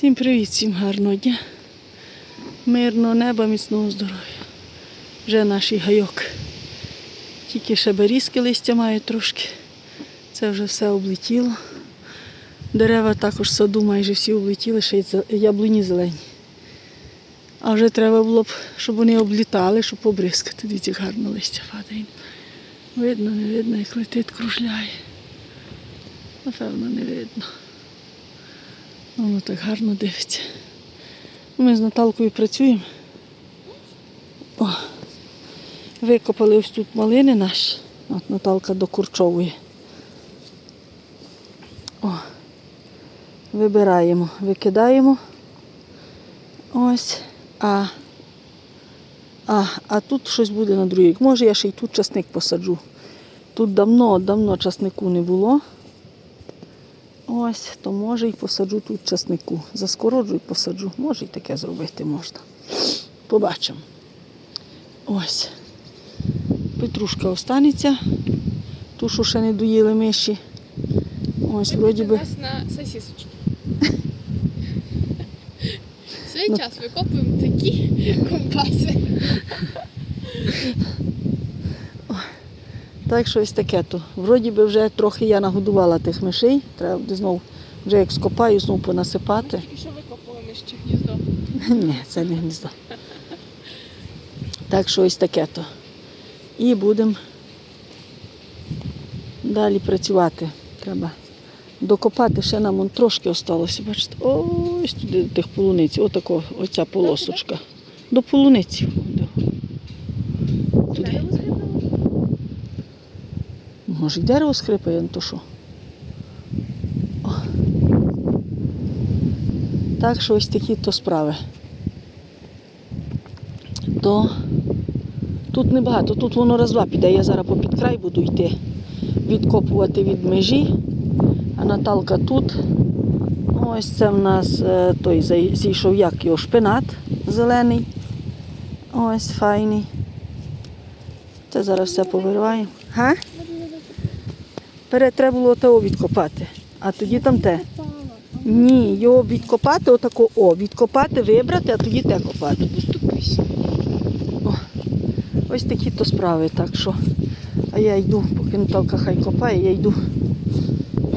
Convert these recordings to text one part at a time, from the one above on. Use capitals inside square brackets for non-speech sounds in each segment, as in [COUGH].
Всім привіт, всім гарного дня. Мирного неба, міцного здоров'я. Вже наш гайок. Тільки ще берізки листя мають трошки. Це вже все облетіло. Дерева також в саду майже всі облетіли, ще й яблуні зелені. А вже треба було б, щоб вони облітали, щоб побризкати. Дивіться, гарно листя падає. Видно, не видно, як летить, кружляє. Напевно, не видно. Воно так гарно дивиться. Ми з Наталкою працюємо. О, викопали ось тут малини наші. От Наталка докурчовує. О, вибираємо, викидаємо. Ось. А, а, а тут щось буде на другий. Може, я ще й тут часник посаджу. Тут давно-давно часнику не було. Ось, то може і посаджу тут часнику. Заскороджу і посаджу. Може і таке зробити можна. Побачимо. Ось. Петрушка останеться. Ту, що ще не доїли миші. Ось, вроді би. на сосисочки. В свій Ну. час викопуємо такі компаси. Так що ось таке то. Вроді би вже трохи я нагодувала тих мишей. Треба буде знову, вже як скопаю, знову понасипати. І що викопали ми ще гніздо? [LAUGHS] Ні, це не гніздо. Так що ось таке то. І будемо далі працювати. Треба докопати, ще нам он трошки осталося. Бачите, ось туди до тих полуниць, отако, оця полосочка. До полуниці. Туди. Дерево згрібало? Може, й дерево скрипає, ну то що. Так що ось такі то справи. То тут небагато, тут воно раз-два піде. Я зараз попід край буду йти, відкопувати від межі, а Наталка тут. Ось це в нас е, той зійшов як його шпинат зелений. Ось файний. Це зараз все повириваємо. Га? Перед треба було того відкопати, а тоді там те. Ні, його відкопати, отако, о, відкопати, вибрати, а тоді те копати. Поступись. Ось такі то справи, так що. А я йду, поки Наталка хай копає, я йду,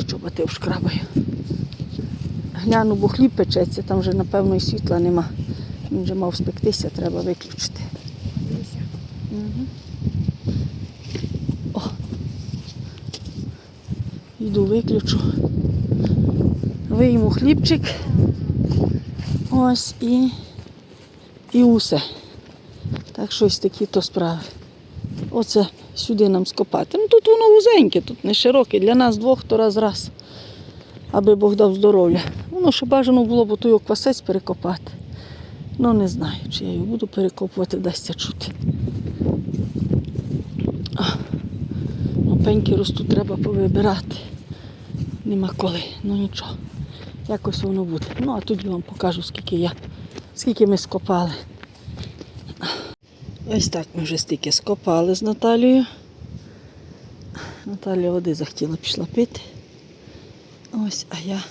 чоботи вшкрабаю. Гляну, бо хліб печеться, там вже, напевно, і світла нема. Він вже мав спектися, треба виключити. Йду виключу. Вийму хлібчик. Ось і, і усе. Так що ось такі то справи. Оце сюди нам скопати. Ну тут воно вузеньке, тут не широке. Для нас двох то раз раз. Аби Бог дав здоров'я. Воно ще бажано було б той квасець перекопати. Ну не знаю, чи я його буду перекопувати, дасться чути. Ну, пеньки ростуть, треба повибирати. Нема коли, ну нічого. Якось воно буде. Ну, а тоді вам покажу, скільки я, скільки ми скопали. Ось так ми вже стільки скопали з Наталією. Наталія води захотіла, пішла пити. Ось, а я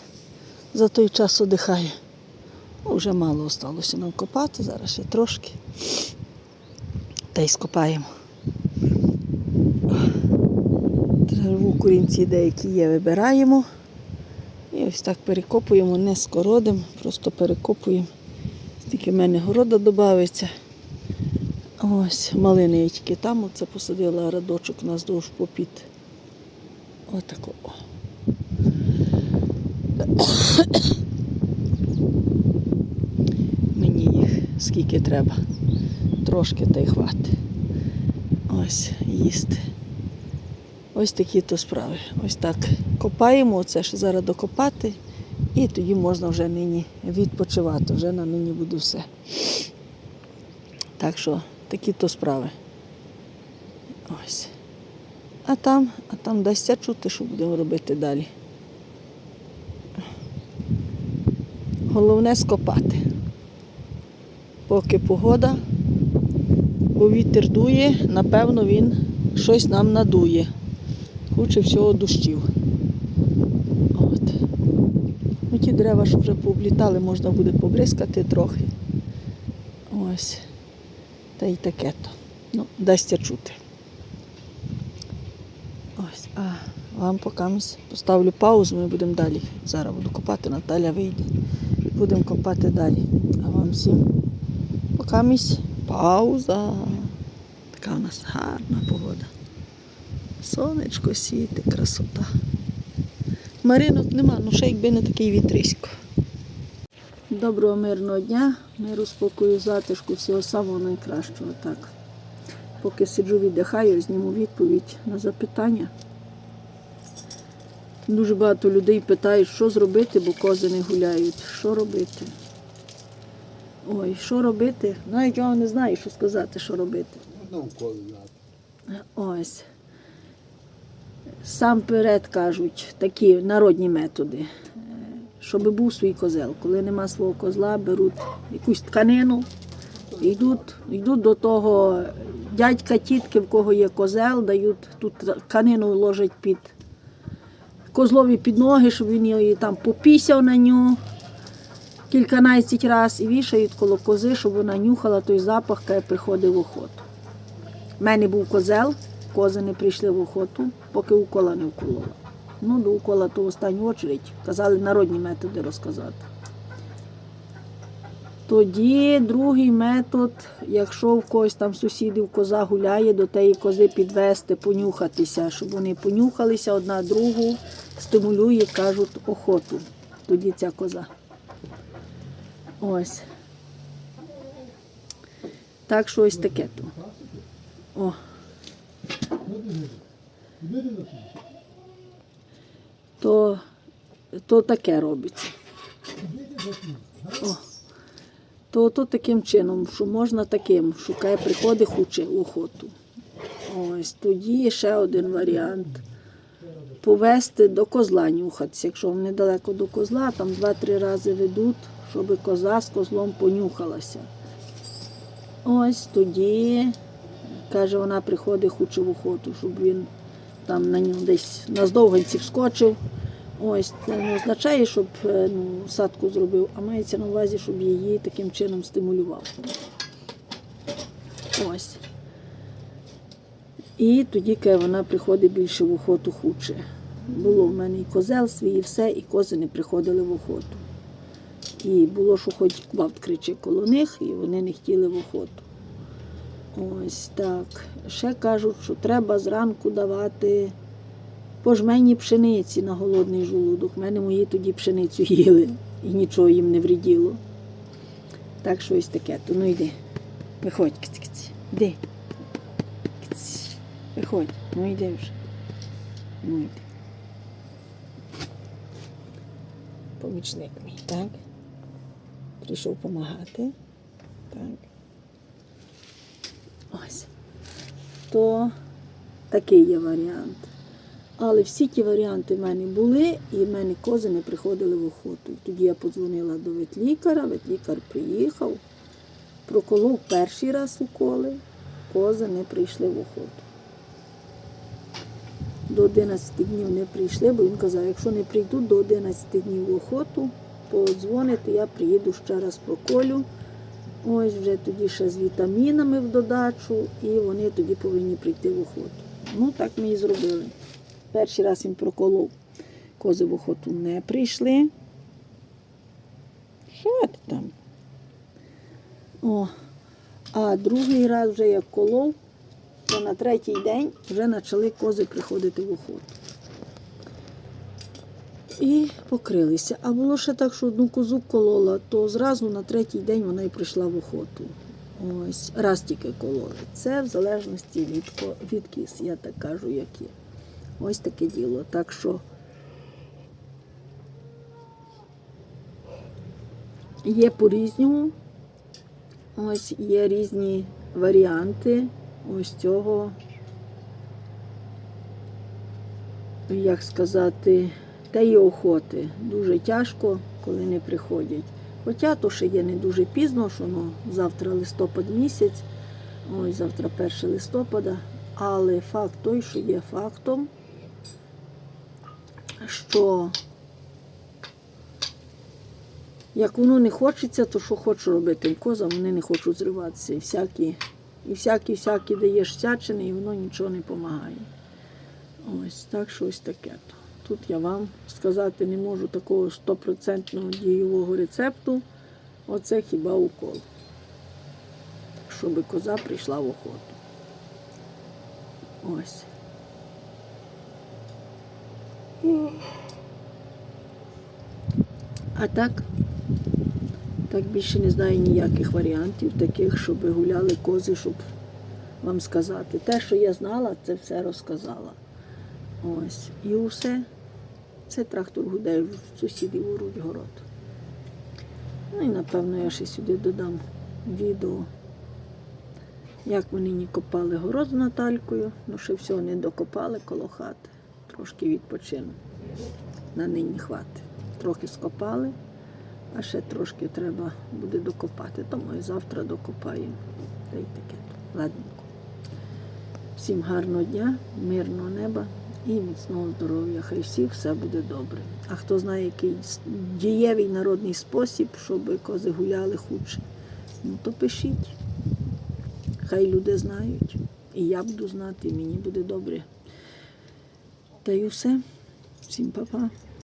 за той час одихаю. Ну, вже мало осталося нам копати, зараз ще трошки. Та й скопаємо. Курінці деякі є, вибираємо. І ось так перекопуємо, не скородимо, просто перекопуємо. Стільки в мене города додається. Ось, малини я тільки там, оце посадила радочок наздовж попід. Отако. Мені їх скільки треба. Трошки та й хватить. Ось, їсти. Ось такі то справи. Ось так копаємо, оце ще зараз докопати, і тоді можна вже нині відпочивати. Вже на нині буде все. Так що такі то справи. Ось. А там, а там дасться чути, що будемо робити далі. Головне скопати. Поки погода, бо вітер дує, напевно, він щось нам надує. Куче всього дощів. От. Ну, ті дерева, що вже пооблітали, можна буде побризкати трохи. Ось. Та й таке то. Ну, дасться чути. Ось, а вам поки поставлю паузу, ми будемо далі. Зараз буду копати, Наталя вийде. Будемо копати далі. А вам всім поки пауза. Така у нас гарна погода. Сонечко світить, красота. Маринок нема, ну ще якби не такий вітрисько. Доброго мирного дня, миру, спокою, затишку, всього самого найкращого. Так. Поки сиджу, віддихаю, зніму відповідь на запитання. Дуже багато людей питають, що зробити, бо кози не гуляють. Що робити? Ой, що робити? Навіть я не знаю, що сказати, що робити. Ну. Ось. Сам перед кажуть такі народні методи. Е, Щоб був свій козел. Коли нема свого козла, беруть якусь тканину, йдуть, йдуть до того дядька, тітки, в кого є козел, дають тут тканину ложать під козлові під ноги, щоб він її там попісяв на нього кільканадцять разів і вішають коло кози, щоб вона нюхала той запах, коли приходить в охоту. У мене був козел, кози не прийшли в охоту, поки укола не вколола. Ну, до укола то в останню очередь. Казали народні методи розказати. Тоді другий метод, якщо в когось там сусідів коза гуляє, до тієї кози підвести, понюхатися, щоб вони понюхалися одна другу, стимулює, кажуть, охоту. Тоді ця коза. Ось. Так що ось таке то. О. То, то таке робиться. О. То, то таким чином, що можна таким, шукає, приходить хоче охоту. Ось тоді ще один варіант. Повести до козла нюхатися. Якщо вам недалеко до козла, там два-три рази ведуть, щоб коза з козлом понюхалася. Ось тоді, каже, вона приходить хоче в охоту, щоб він там на нього десь на здовганці вскочив. Ось це не означає, щоб е, ну, садку зробив, а мається на увазі, щоб її таким чином стимулював. Ось. І тоді, вона приходить більше в охоту хуче. Було в мене і козел свій, і все, і кози не приходили в охоту. І було, що хоч квалт кричи коло них, і вони не хотіли в охоту. Ось так. Ще кажуть, що треба зранку давати по жмені пшениці на голодний жолудок. У мене мої тоді пшеницю їли і нічого їм не вріділо. Так що ось таке. То ну йди. Виходь, киць-киць. Йди. Киць. Виходь, ну йди вже. Ну йди. Помічник мій, так? Прийшов допомагати. Так. Ось. То такий є варіант. Але всі ті варіанти в мене були, і в мене кози не приходили в охоту. Тоді я подзвонила до ветлікаря, ветлікар приїхав, проколов перший раз уколи, кози не прийшли в охоту. До 11 днів не прийшли, бо він казав, якщо не прийдуть до 11 днів в охоту, подзвоните, я приїду ще раз проколю. Ось вже тоді ще з вітамінами в додачу, і вони тоді повинні прийти в охоту. Ну, так ми і зробили. Перший раз він проколов. Кози в охоту не прийшли. Що ти там? О, а другий раз вже як колов, то на третій день вже почали кози приходити в охоту. І покрилися. А було ще так, що одну козу колола, то зразу на третій день вона і прийшла в охоту. Ось, раз тільки кололи. Це в залежності від, від кіз, я так кажу, як є. Ось таке діло. Так що є по-різному. Ось є різні варіанти ось цього, як сказати, тієї охоти. Дуже тяжко, коли не приходять. Хоча то ще є не дуже пізно, що ну, завтра листопад місяць, ось завтра 1 листопада, але факт той, що є фактом, що Як воно не хочеться, то що хочу робити козам, вони не хочуть зриватися. І всякі, і всякі, всякі даєш всячини, і воно нічого не допомагає. Ось так що ось таке. то. Тут я вам сказати не можу такого стопроцентного дієвого рецепту. Оце хіба укол. Щоб коза прийшла в охоту. Ось. А так, так більше не знаю ніяких варіантів, таких, щоб гуляли кози, щоб вам сказати. Те, що я знала, це все розказала. Ось. І усе. Це трактор гуде в сусідів уруть город. Ну і напевно я ще сюди додам відео, як вони ні копали город з Наталькою, ну ще всього не докопали коло хати. Трошки відпочину. На нині хватить. Трохи скопали, а ще трошки треба буде докопати. Тому і завтра докопаємо. Та й таке. Ладненько. Всім гарного дня, мирного неба і міцного здоров'я. Хай всіх все буде добре. А хто знає, який дієвий народний спосіб, щоб кози гуляли худше, ну то пишіть. Хай люди знають. І я буду знати, і мені буде добре. Та й усе. Всім па-па.